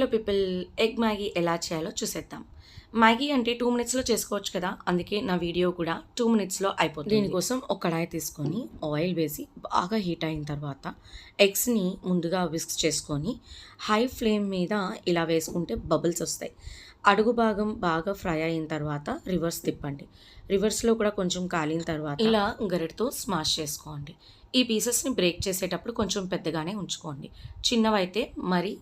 Hello people egg Maggi ఎలా చేయాలో చూసేద్దాం. మ్యాగీ అంటే టూ మినిట్స్లో చేసుకోవచ్చు కదా అందుకే నా వీడియో కూడా టూ మినిట్స్లో అయిపోతుంది. దీనికోసం ఒక కడాయి తీసుకొని ఆయిల్ వేసి బాగా హీట్ అయిన తర్వాత ఎగ్స్ని ముందుగా విస్క్ చేసుకొని హై ఫ్లేమ్ మీద ఇలా వేసుకుంటే బబుల్స్ వస్తాయి. అడుగు భాగం బాగా ఫ్రై అయిన తర్వాత రివర్స్ తిప్పండి. రివర్స్లో కూడా కొంచెం కాలిన తర్వాత ఇలా గరిటతో స్మాష్ చేసుకోండి. ఈ పీసెస్ని బ్రేక్ చేసేటప్పుడు కొంచెం పెద్దగానే ఉంచుకోండి. చిన్నవైతే మరి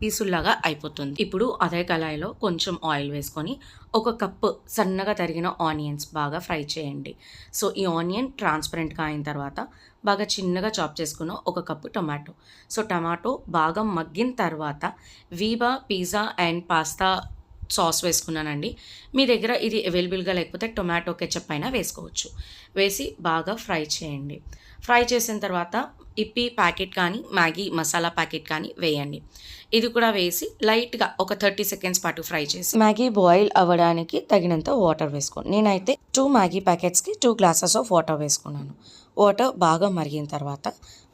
పీసుల్లాగా అయిపోతుంది. ఇప్పుడు అదే కళాయిలో కొంచెం ఆయిల్ వేసుకొని ఒక కప్పు సన్నగా తరిగిన ఆనియన్స్ బాగా ఫ్రై చేయండి. సో ఈ ఆనియన్ ట్రాన్స్పరెంట్గా అయిన తర్వాత బాగా చిన్నగా చాప్ చేసుకున్న ఒక కప్పు టొమాటో. సో టమాటో బాగా మగ్గిన తర్వాత Veeba pizza and pasta sauce వేసుకున్నానండి. మీ దగ్గర ఇది అవైలబుల్గా లేకపోతే టొమాటో కెచప్ అయినా వేసుకోవచ్చు. వేసి బాగా ఫ్రై చేయండి. ఫ్రై చేసిన తర్వాత ఇప్పి ప్యాకెట్ కానీ మ్యాగీ మసాలా ప్యాకెట్ కానీ వేయండి. ఇది కూడా వేసి లైట్గా ఒక థర్టీ సెకండ్స్ పాటు ఫ్రై చేసి మ్యాగీ బాయిల్ అవ్వడానికి తగినంత వాటర్ వేసుకోండి. నేనైతే టూ మ్యాగీ ప్యాకెట్స్కి టూ గ్లాసెస్ ఆఫ్ వాటర్ వేసుకున్నాను. వాటర్ బాగా మరిగిన తర్వాత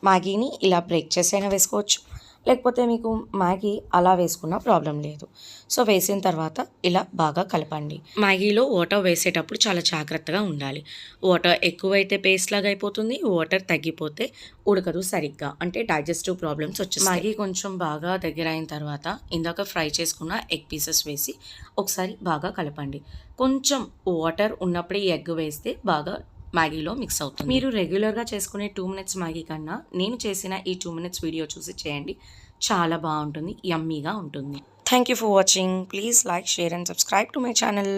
మ్యాగీని ఇలా బ్రేక్ చేసైనా వేసుకోవచ్చు. లేకపోతే మీకు మ్యాగీ అలా వేసుకున్న ప్రాబ్లం లేదు. సో వేసిన తర్వాత ఇలా బాగా కలపండి. మ్యాగీలో వాటర్ వేసేటప్పుడు చాలా జాగ్రత్తగా ఉండాలి. వాటర్ ఎక్కువైతే పేస్ట్ లాగా అయిపోతుంది వాటర్ తగ్గిపోతే ఉడకదు సరిగ్గా. అంటే డైజెస్టివ్ ప్రాబ్లమ్స్ వచ్చేసి మ్యాగీ కొంచెం బాగా దగ్గర అయిన తర్వాత ఇందాక ఫ్రై చేసుకున్న ఎగ్ పీసెస్ వేసి ఒకసారి బాగా కలపండి. కొంచెం వాటర్ ఉన్నప్పుడే ఈ ఎగ్ వేస్తే బాగా మ్యాగీలో మిక్స్ అవుతుంది. మీరు రెగ్యులర్గా చేసుకునే టూ మినిట్స్ మ్యాగీ కన్నా నేను చేసిన ఈ టూ మినిట్స్ వీడియో చూసి చేయండి. చాలా బాగుంటుంది యమ్మీగా ఉంటుంది. Thank you for watching please like share and subscribe to my channel